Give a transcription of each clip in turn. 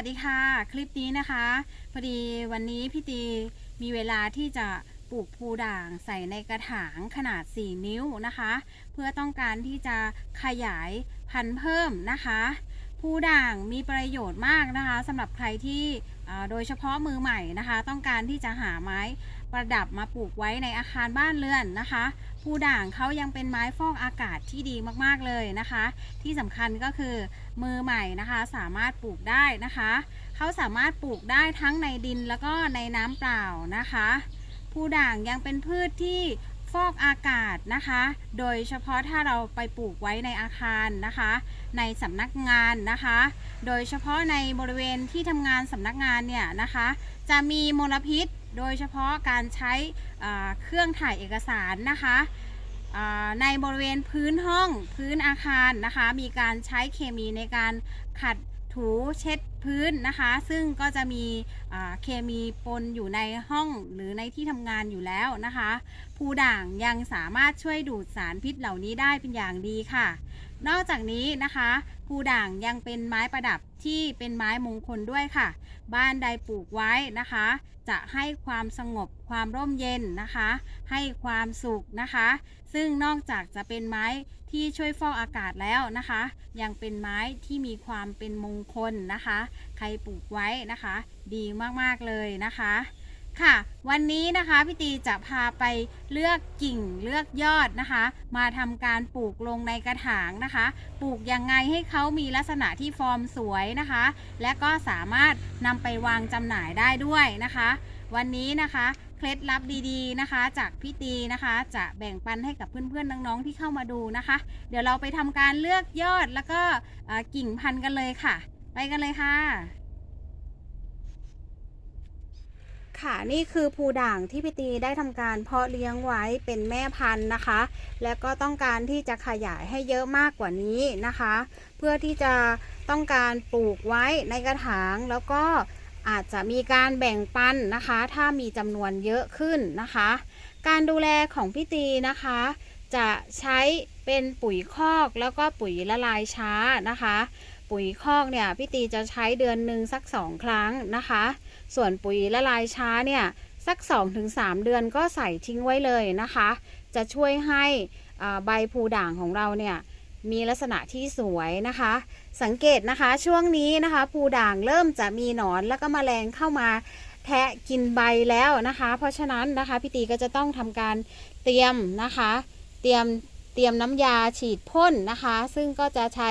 วัสดีค่ะ คลิปนี้นะคะ พอดีวันนี้พี่ตีมีเวลาที่จะปลูกภูด่างใส่ในกระถางขนาด 4 นิ้วนะคะ เพื่อต้องการที่จะขยายพันธุ์เพิ่มนะคะภูด่างมีประโยชน์มากนะคะสำหรับใครที่โดยเฉพาะมือใหม่นะคะ ต้องการที่จะหาไม้ ประดับมาปลูกไว้ในอาคารบ้านเรือนนะคะผู้ด่างเขายังเป็นไม้ฟอกอากาศที่ดีมากๆเลยนะคะ ที่สำคัญก็คือมือใหม่นะคะสามารถปลูกได้นะคะเขาสามารถปลูกได้ทั้งในดินแล้วก็ในน้ำเปล่านะคะผู้ด่างยังเป็นพืชที่ฟอกอากาศนะคะ โดยเฉพาะถ้าเราไปปลูกไว้ในอาคารนะคะ ในสำนักงานนะคะ โดยเฉพาะในบริเวณที่ทำงานสำนักงานเนี่ยนะคะ จะมีมลพิษ โดยเฉพาะการใช้เครื่องถ่ายเอกสารนะคะในบริเวณพื้นห้องพื้นอาคารนะคะ มีการใช้เคมีในการขัดถูเช็ดพื้นนะคะ ซึ่งก็จะมีเคมีปนอยู่ในห้องหรือในที่ทำงานอยู่แล้วนะคะภูด่างยังสามารถช่วยดูดสารพิษเหล่านี้ได้เป็นอย่างดีค่ะ นอกจากนี้นะคะภูด่างยังเป็นไม้ประดับที่เป็นไม้มงคลด้วยค่ะ บ้านใดปลูกไว้นะคะ จะให้ความสงบความร่มเย็นนะคะ ให้ความสุขนะคะ ซึ่งนอกจากจะเป็นไม้ที่ช่วยฟอกอากาศแล้วนะคะ ยังเป็นไม้ที่มีความเป็นมงคลนะคะ ใครปลูกไว้นะคะ ดีมากๆเลยนะคะ ค่ะ วันนี้นะคะพี่ตีจะพาไปเลือกกิ่งเลือกยอดนะคะ มาทำการปลูกลงในกระถางนะคะ ปลูกยังไงให้เขามีลักษณะที่ฟอร์มสวยนะคะ และก็สามารถนำไปวางจำหน่ายได้ด้วยนะคะ วันนี้นะคะเคล็ดลับดีๆนะคะ จากพี่ตีนะคะ จะแบ่งปันให้กับเพื่อนๆน้องๆที่เข้ามาดูนะคะ เดี๋ยวเราไปทำการเลือกยอดแล้วก็กิ่งพันธุ์กันเลยค่ะ ไปกันเลยค่ะ ค่ะนี่คือภูด่างที่พี่ตีได้ทำการเพาะเลี้ยงไว้เป็นแม่พันธุ์นะคะ และก็ต้องการที่จะขยายให้เยอะมากกว่านี้นะคะ เพื่อที่จะต้องการปลูกไว้ในกระถางแล้วก็อาจจะมีการแบ่งปันนะคะ ถ้ามีจำนวนเยอะขึ้นนะคะ การดูแลของพี่ตีนะคะ จะใช้เป็นปุ๋ยคอกแล้วก็ปุ๋ยละลายช้านะคะ ปุ๋ยคอกเนี่ยพี่ตีจะใช้เดือนหนึ่งสักสองครั้งนะคะ ส่วนปุ๋ยละลายช้าเนี่ยสัก 2-3 เดือนก็ใส่ทิ้งไว้เลยนะคะ จะช่วยให้ใบพูด่างของเราเนี่ยมีลักษณะที่สวยนะคะ สังเกตนะคะช่วงนี้นะคะภูด่างเริ่มจะมีหนอนแล้วก็แมลงเข้ามาแทะกินใบแล้วนะคะ เพราะฉะนั้นนะคะพี่ตีก็จะต้องทำการเตรียมนะคะ เตรียม ตรียมน้ำยาฉีดพ่นนะคะ ซึ่งก็จะใช้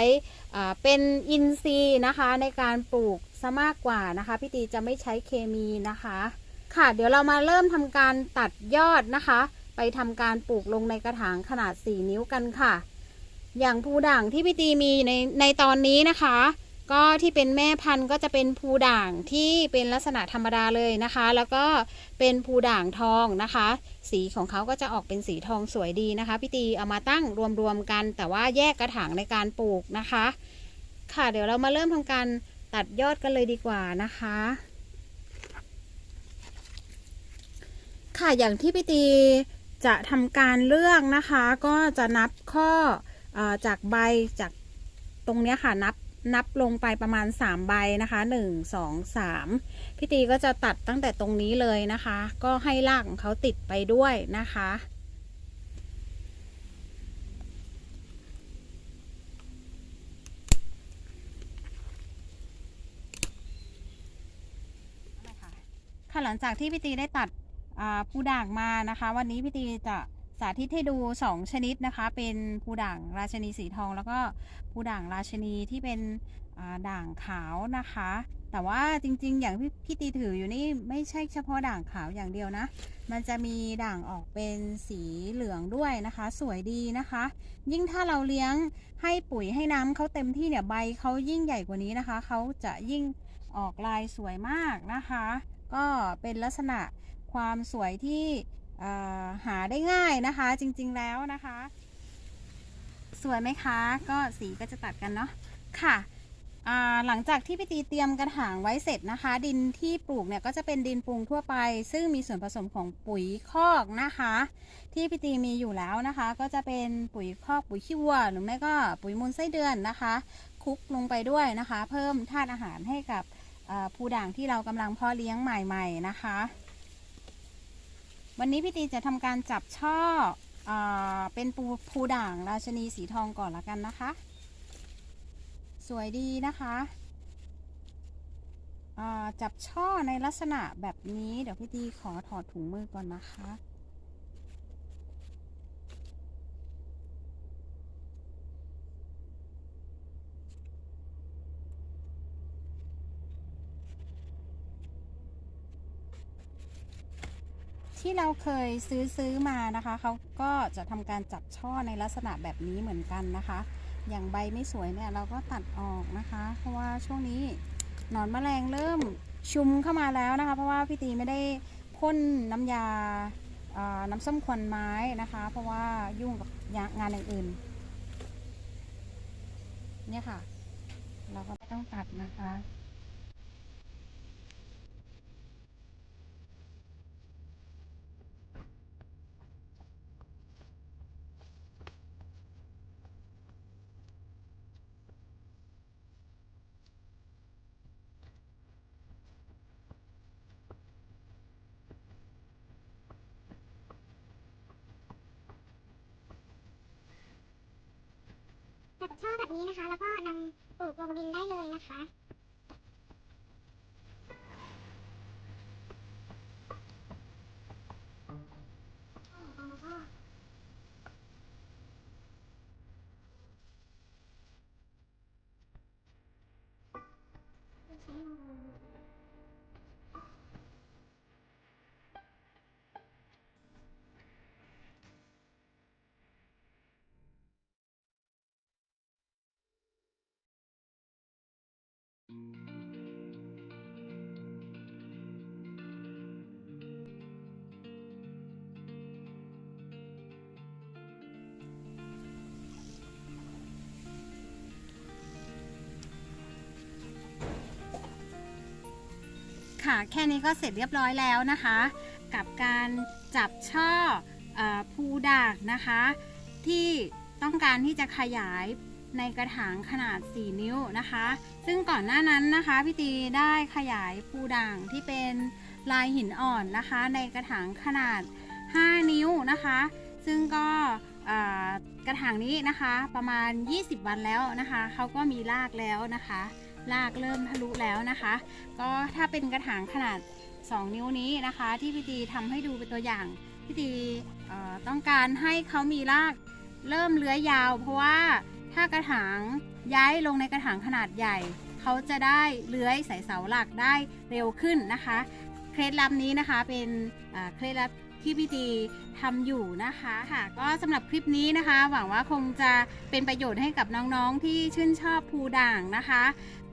เป็นอินทรีย์นะคะในการปลูกซะมากกว่านะคะ พี่ตีจะไม่ใช้เคมีนะคะ ค่ะเดี๋ยวเรามาเริ่มทำการตัดยอดนะคะ ไปทำการปลูกลงในกระถางขนาด 4 นิ้วกันค่ะ อย่างภูด่างที่พี่ตีมีในในตอนนี้นะคะ ก็ที่เป็นแม่พันธุ์ก็จะเป็นภูด่างที่เป็นลักษณะธรรมดาเลยนะคะ แล้วก็เป็นภูด่างทองนะคะ สีของเขาก็จะออกเป็นสีทองสวยดีนะคะพี่ตีเอามาตั้งรวมๆกัน แต่ว่าแยกกระถางในการปลูกนะคะ ค่ะเดี๋ยวเรามาเริ่มทำการตัดยอดกันเลยดีกว่านะคะ ค่ะอย่างที่พี่ตีจะทำการเลือกนะคะ ก็จะนับข้ออจากใบจากตรงนี้ค่ะนับ นับลงไปประมาณ 3 ใบนะคะ1 2 3พี่ตีก็จะตัดตั้งแต่ตรงนี้เลยนะคะ ก็ให้รากของเขาติดไปด้วยนะคะ ค่ะหลังจากที่พี่ตีได้ตัดผู้ด่างมานะคะ วันนี้พี่ตีจะ สาธิตให้ดู 2 ชนิดนะคะ เป็นผู้ด่างราชนีสีทอง แล้วก็ผู้ด่างราชนีที่เป็นด่างขาวนะคะ แต่ว่าจริงๆ อย่างที่พี่ตีถืออยู่นี่ไม่ใช่เฉพาะด่างขาวอย่างเดียวนะ มันจะมีด่างออกเป็นสีเหลืองด้วยนะคะ สวยดีนะคะ ยิ่งถ้าเราเลี้ยงให้ปุ๋ยให้น้ำเขาเต็มที่เนี่ยใบเขายิ่งใหญ่กว่านี้นะคะ เขาจะยิ่งออกลายสวยมากนะคะ ก็เป็นลักษณะความสวยที่ หาได้ง่ายนะคะจริงๆแล้วนะคะ สวยไหมคะ ก็สีก็จะตัดกันเนาะค่ะหลังจากที่พี่ตีเตรียมกระถางไว้เสร็จนะคะ ดินที่ปลูกเนี่ยก็จะเป็นดินปรุงทั่วไป ซึ่งมีส่วนผสมของปุ๋ยคอกนะคะ ที่พี่ตีมีอยู่แล้วนะคะ ก็จะเป็นปุ๋ยคอกปุ๋ยขี้วัว หรือไม่ก็ปุ๋ยมูลไส้เดือนนะคะคลุกลงไปด้วยนะคะ เพิ่มธาตุอาหารให้กับเอ่อภูด่างที่เรากำลังเพาะเลี้ยงใหม่ ๆ นะคะ วันนี้พี่ตีจะทำการจับช่อเอเป็นปูภูด่างราชนีสีทองก่อนละกันนะคะ สวยดีนะคะจับช่อในลักษณะแบบนี้เดี๋ยวพี่ตีขอถอดถุงมือก่อนนะคะ ที่เราเคยซื้อซื้อมานะคะ เขาก็จะทำการจับช่อในลักษณะแบบนี้เหมือนกันนะคะ อย่างใบไม่สวยเนี่ยเราก็ตัดออกนะคะ เพราะว่าช่วงนี้หนอนแมลงเริ่มชุมเข้ามาแล้วนะคะ เพราะว่าพี่ตีไม่ได้พ่นน้ำยาน้ำส้มควันไม้นะคะ เพราะว่ายุ่งกับงานอื่นเนี่ยค่ะ เราก็ไม่ต้องตัดนะคะ ช่อแบบนี้นะคะ แล้วก็นำปลูกลงดินได้เลยนะคะ ค่ะ แค่นี้ก็เสร็จเรียบร้อยแล้วนะคะ กับการจับช่ออภูด่างนะคะ ที่ต้องการที่จะขยายในกระถางขนาด 4 นิ้วนะคะ ซึ่งก่อนหน้านั้นนะคะพี่ตีได้ขยายภูด่างที่เป็นลายหินอ่อนนะคะ ในกระถางขนาด 5 นิ้วนะคะ ซึ่งก็กระถางนี้นะคะประมาณ 20 วันแล้วนะคะเขาก็มีรากแล้วนะคะ รากเริ่มทะลุแล้วนะคะ ก็ถ้าเป็นกระถางขนาด 2 นิ้วนี้นะคะ ที่พี่ตีทำให้ดูเป็นตัวอย่างพี่ตีต้องการให้เขามีรากเริ่มเลื้อยยาว เพราะว่าถ้ากระถางย้ายลงในกระถางขนาดใหญ่ เขาจะได้เลื้อยใส่เสาหลักได้เร็วขึ้นนะคะ เคล็ดลับนี้นะคะเป็นเคล็ดลับ ที่พี่ตีทำอยู่นะคะค่ะ ก็สำหรับคลิปนี้นะคะ หวังว่าคงจะเป็นประโยชน์ให้กับน้องๆที่ชื่นชอบภูด่างนะคะ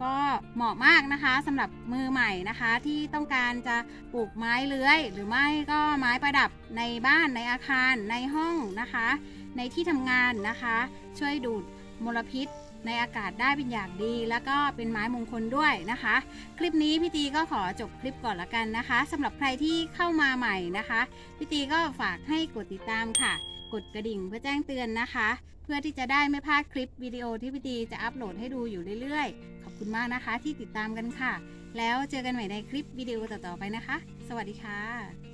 ก็เหมาะมากนะคะสำหรับมือใหม่นะคะ ที่ต้องการจะปลูกไม้เลื้อย หรือไม่ก็ไม้ประดับในบ้านในอาคารในห้องนะคะ ในที่ทำงานนะคะ ช่วยดูดมลพิษ ในอากาศได้เป็นอย่างดี แล้วก็เป็นไม้มงคลด้วยนะคะ คลิปนี้พี่ตีก็ขอจบคลิปก่อนละกันนะคะสำหรับใครที่เข้ามาใหม่นะคะพี่ตีก็ฝากให้กดติดตามค่ะ กดกระดิ่งเพื่อแจ้งเตือนนะคะ เพื่อที่จะได้ไม่พลาดคลิปวิดีโอที่พี่ตีจะอัปโหลดให้ดูอยู่เรื่อยๆ ขอบคุณมากนะคะที่ติดตามกันค่ะ แล้วเจอกันใหม่ในคลิปวิดีโอต่อๆไปนะคะ สวัสดีค่ะ